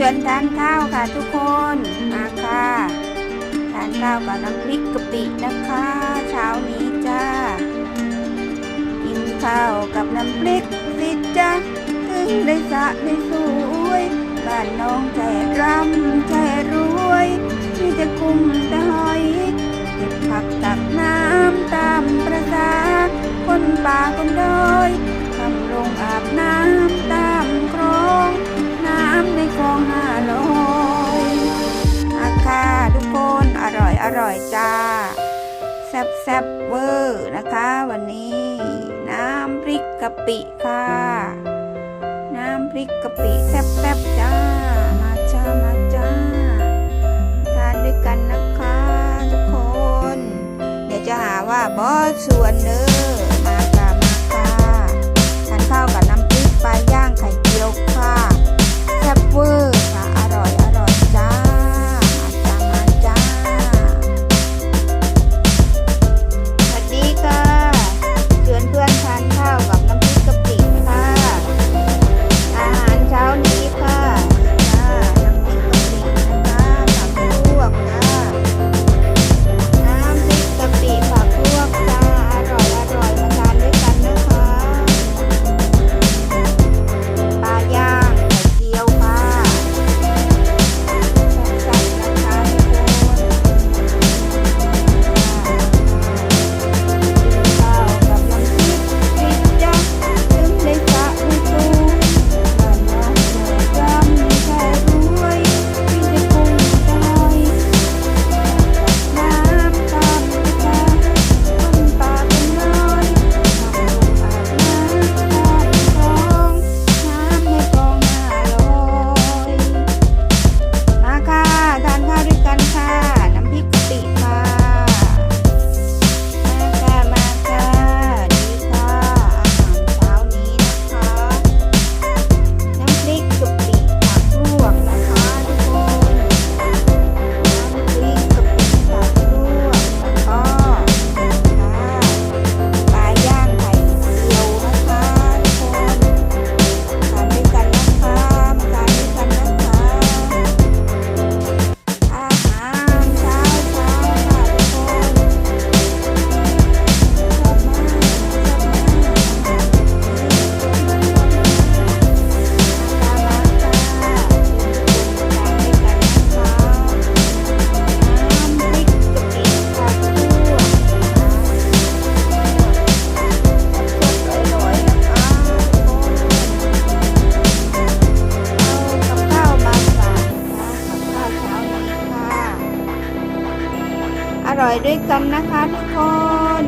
ชวนทานข้าวค่ะทุกคนมาค่ะทานข้าวกับน้ำพริกกะปินะคะ เช้านี้จ้ากินข้าวกับน้ำพริกสิจ้าถึงได้สะได้สวยบ้านน้องใจรำใจรวยที่จะคุ้มแต่หอยเก็บผักตักน้ำตามประสาคนป่าคนดอ แซ่บเวอร์นะคะ วันนี้น้ำพริกกะปิค่ะ น้ำพริกกะปิแซ่บๆจ้า มาจ้ามาจ้า ทานด้วยกันนะคะทุกคน เดี๋ยวจะหาว่าบอสส่วนเนอมาจ้ามาจ้าทานข้าวกัน อร่อยด้วยกันนะคะทุกคน